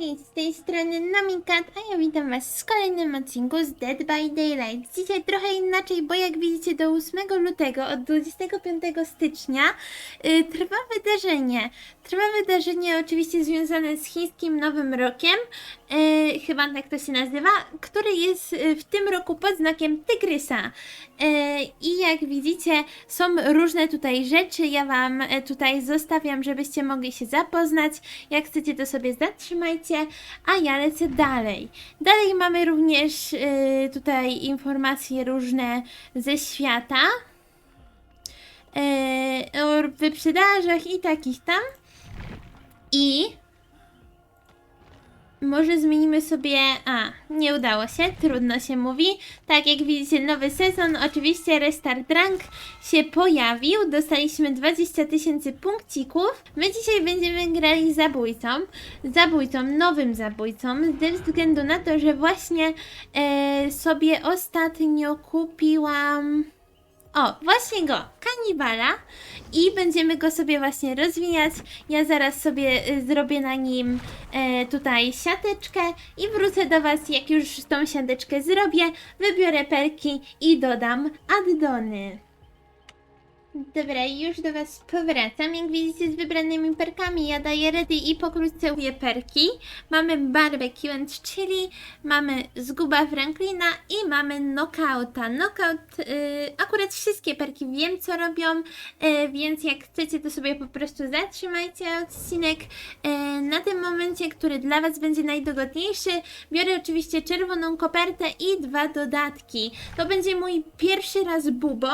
Hej, z tej strony Nomikat, a ja witam was w kolejnym odcinku z Dead by Daylight. Dzisiaj trochę inaczej, bo jak widzicie do 8 lutego od 25 stycznia y, trwa wydarzenie. Trwa wydarzenie oczywiście związane z chińskim Nowym Rokiem, y, chyba tak to się nazywa, który jest y, w tym roku pod znakiem Tygrysa. Y, I jak widzicie są różne tutaj rzeczy, ja wam e, tutaj zostawiam, żebyście mogli się zapoznać. Jak chcecie to sobie zatrzymajcie, a ja lecę dalej. Dalej mamy również y, tutaj informacje różne ze świata. y, o wyprzedażach i takich tam. I może zmienimy sobie. A, nie udało się, trudno się mówi. Tak jak widzicie, nowy sezon, oczywiście Restart Rank się pojawił. Dostaliśmy 20 tysięcy punkcików. My dzisiaj będziemy grali zabójcą. Zabójcą, nowym zabójcą, ze względu na to, że właśnie e, sobie ostatnio kupiłam. O, właśnie go, kanibala i będziemy go sobie właśnie rozwijać. Ja zaraz sobie y, zrobię na nim e, tutaj siateczkę i wrócę do Was, jak już tą siateczkę zrobię, wybiorę perki i dodam addony. Dobra, już do Was powracam. Jak widzicie z wybranymi perkami, ja daję ready i pokrótce mówię perki. Mamy barbecue and chili, mamy zguba Franklina i mamy knockouta. Knockout, y, akurat wszystkie perki wiem co robią, y, więc jak chcecie to sobie po prostu zatrzymajcie odcinek y, na tym momencie, który dla Was będzie najdogodniejszy. Biorę oczywiście czerwoną kopertę i dwa dodatki. To będzie mój pierwszy raz bubą.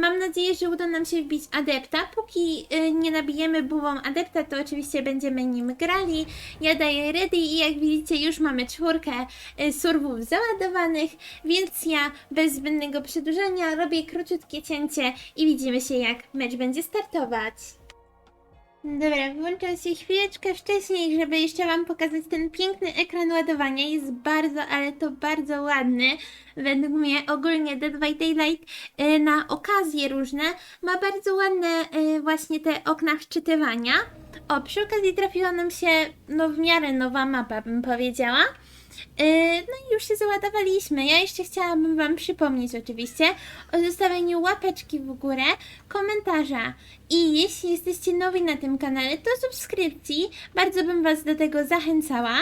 Mam nadzieję, że uda nam się wbić adepta. Póki y, nie nabijemy bubą adepta, to oczywiście będziemy nim grali. Ja daję ready i jak widzicie już mamy czwórkę y, surwów załadowanych, więc ja bez zbędnego przedłużenia robię króciutkie cięcie i widzimy się jak mecz będzie startować. Dobra, włączam się chwileczkę wcześniej, żeby jeszcze Wam pokazać ten piękny ekran ładowania. Jest bardzo, ale to bardzo ładny. Według mnie ogólnie Dead by Daylight y, na okazje różne ma bardzo ładne y, właśnie te okna wczytywania. O, przy okazji trafiła nam się no w miarę nowa mapa, bym powiedziała. Yy, No i już się załadowaliśmy. Ja jeszcze chciałabym Wam przypomnieć oczywiście o zostawieniu łapeczki w górę, komentarza i jeśli jesteście nowi na tym kanale, to subskrypcji. Bardzo bym Was do tego zachęcała.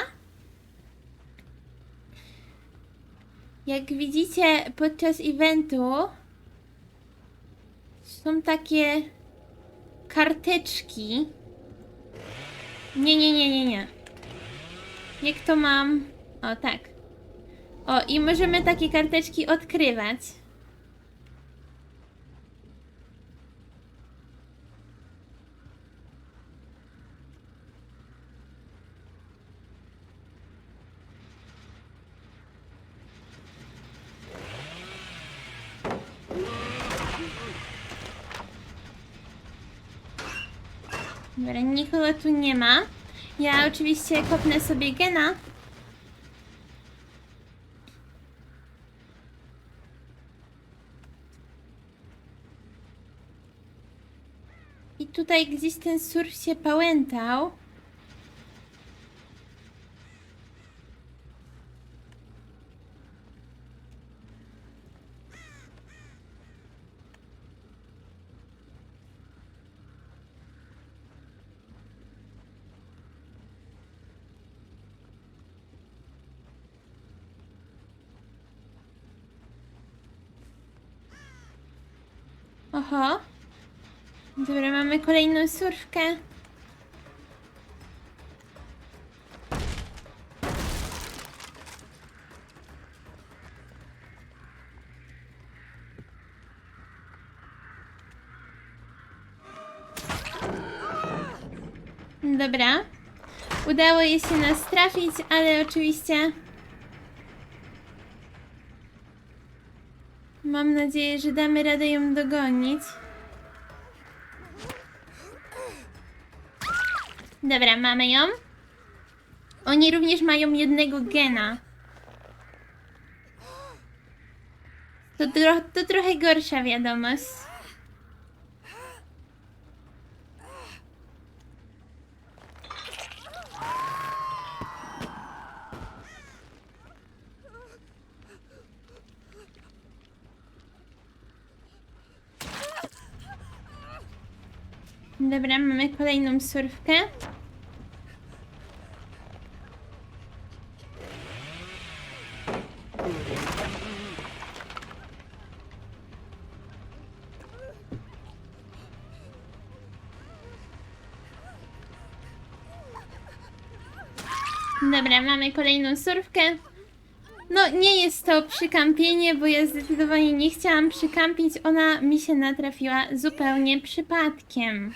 Jak widzicie podczas eventu są takie karteczki. Nie, nie, nie, nie, nie. Jak to mam? O, tak. O, i możemy takie karteczki odkrywać. Dobra, nikogo tu nie ma. Ja oczywiście kopnę sobie gena. Tutaj gdzieś ten surf się pałętał. Oho. Dobra, mamy kolejną surfkę. Dobra. Udało jej się nas trafić, ale oczywiście... Mam nadzieję, że damy radę ją dogonić. Dobra, mamy ją. Oni również mają jednego gena. To, tro to trochę gorsza wiadomość. Dobra, mamy kolejną surfkę. Dobra, mamy kolejną surfkę. No, nie jest to przykampienie, bo ja zdecydowanie nie chciałam przykampić. Ona mi się natrafiła zupełnie przypadkiem.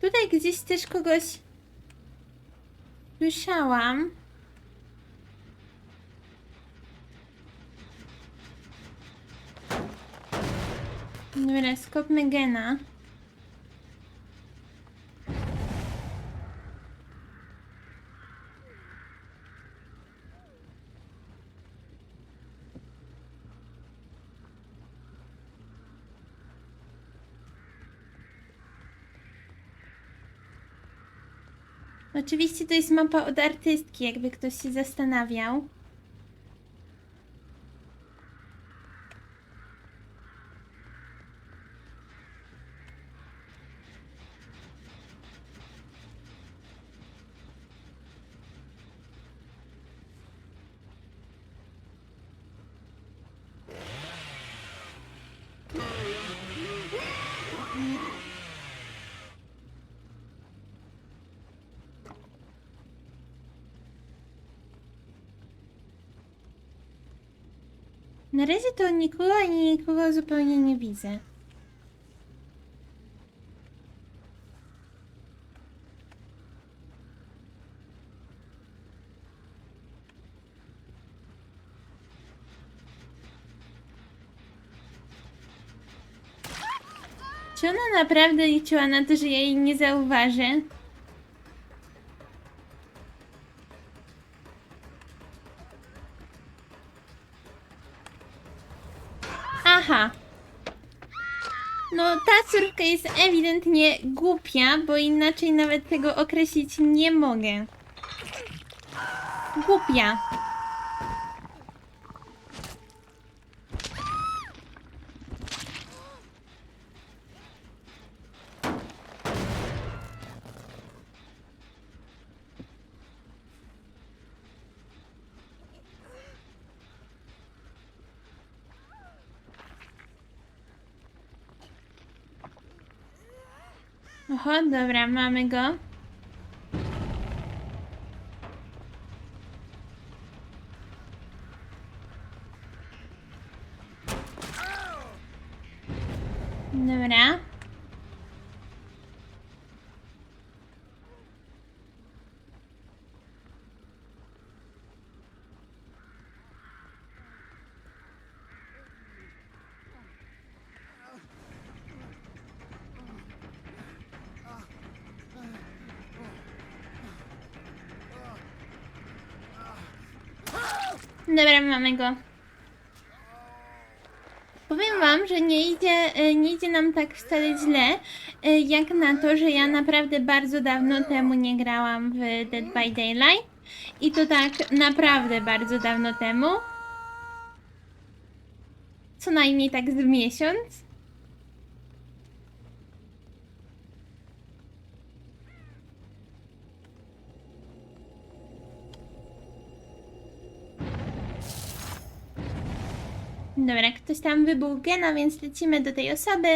Tutaj gdzieś też kogoś słyszałam. Dobra, skopmy gena. Oczywiście to jest mapa od artystki, jakby ktoś się zastanawiał. Na razie to nikogo ani nikogo zupełnie nie widzę. Czy ona naprawdę liczyła na to, że ja jej nie zauważę? Jest ewidentnie głupia, bo inaczej nawet tego określić nie mogę. Głupia. Oho, dobra, mamy go. Dobra. Dobra, mamy go. Powiem wam, że nie idzie, e, nie idzie nam tak wcale źle, e, jak na to, że ja naprawdę bardzo dawno temu nie grałam w Dead by Daylight. I to tak naprawdę bardzo dawno temu. Co najmniej tak z miesiąc. Dobra, ktoś tam wybuł gena, więc lecimy do tej osoby.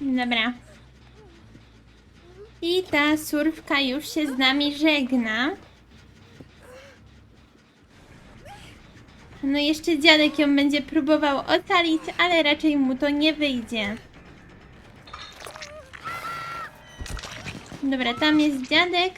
Dobra. I ta surfka już się z nami żegna. No jeszcze dziadek ją będzie próbował ocalić, ale raczej mu to nie wyjdzie. Dobra, tam jest dziadek.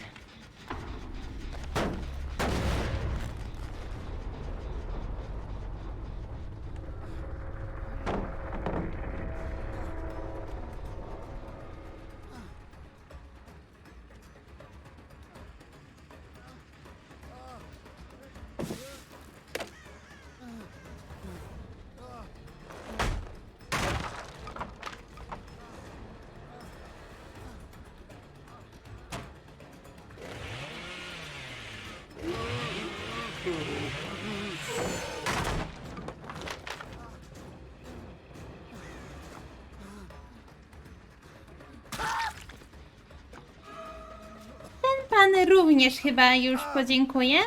Również chyba już podziękuję.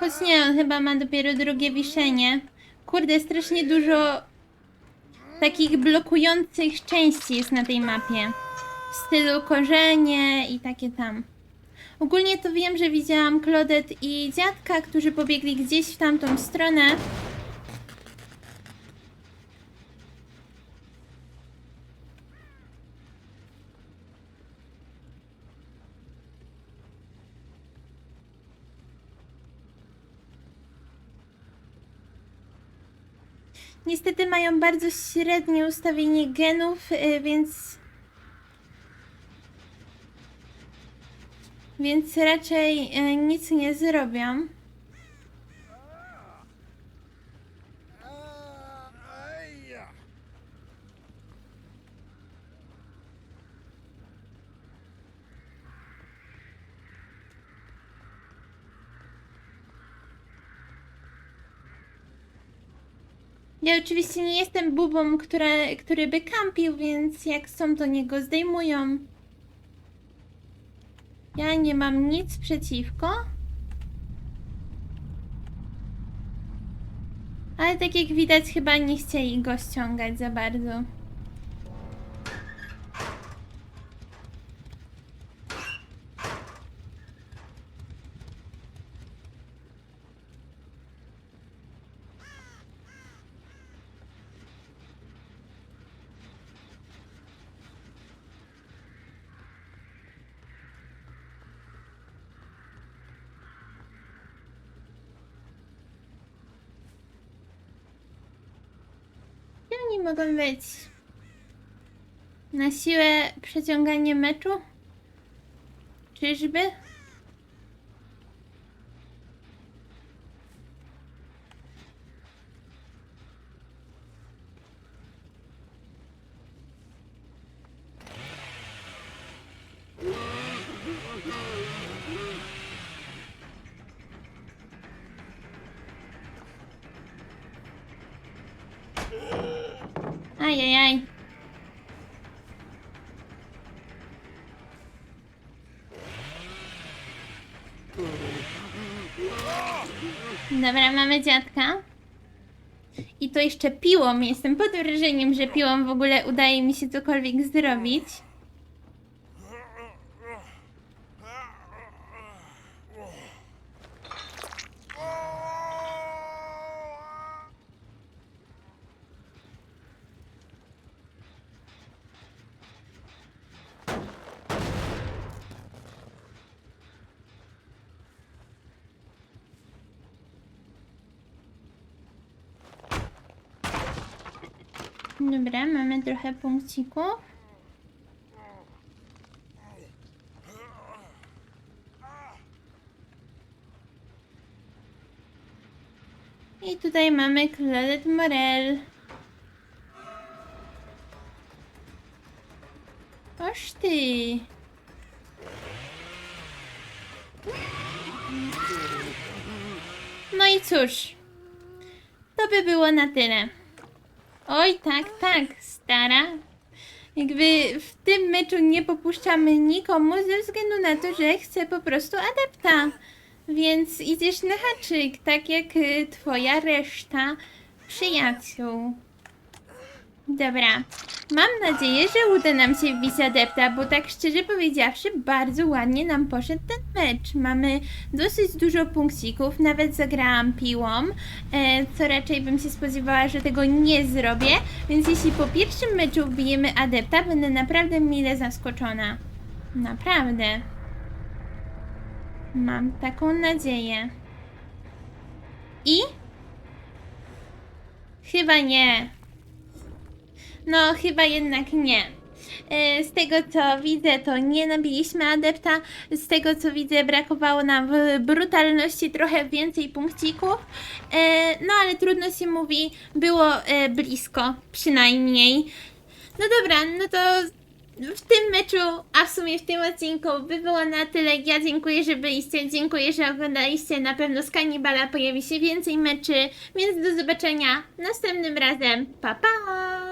Choć nie, on chyba ma dopiero drugie wiszenie. Kurde, strasznie dużo takich blokujących części jest na tej mapie. W stylu korzenie i takie tam. Ogólnie to wiem, że widziałam Claudette i dziadka, którzy pobiegli gdzieś w tamtą stronę. Niestety mają bardzo średnie ustawienie genów, y, więc. Więc raczej y, nic nie zrobią. Ja oczywiście nie jestem bubą, która, który by kampił, więc jak są, to niego zdejmują. Ja nie mam nic przeciwko. Ale tak jak widać, chyba nie chcieli go ściągać za bardzo. Oni mogą być? Na siłę przeciąganie meczu? Czyżby? Dobra, mamy dziadka. I to jeszcze piłą. Jestem pod wrażeniem, że piłą w ogóle udaje mi się cokolwiek zrobić. Dobra, mamy trochę punkcików. I tutaj mamy Claudette Morel. Oż ty. No i cóż. To by było na tyle. Oj, tak, tak, stara. Jakby w tym meczu nie popuszczamy nikomu ze względu na to, że chcę po prostu adepta. Więc idziesz na haczyk, tak jak y, twoja reszta przyjaciół. Dobra. Mam nadzieję, że uda nam się wbić adepta, bo tak szczerze powiedziawszy, bardzo ładnie nam poszedł ten mecz. Mamy dosyć dużo punkcików, nawet zagrałam piłą, e, co raczej bym się spodziewała, że tego nie zrobię, więc jeśli po pierwszym meczu wbijemy adepta, będę naprawdę mile zaskoczona. Naprawdę. Mam taką nadzieję. I? Chyba nie. No, chyba jednak nie. E, Z tego co widzę, to nie nabiliśmy adepta. Z tego co widzę, brakowało nam w brutalności trochę więcej punkcików. E, No ale trudno się mówi, było e, blisko przynajmniej. No dobra, no to w tym meczu, a w sumie w tym odcinku by było na tyle. Ja dziękuję, że byliście, dziękuję, że oglądaliście. Na pewno z Kanibala pojawi się więcej meczy, więc do zobaczenia następnym razem. Pa pa!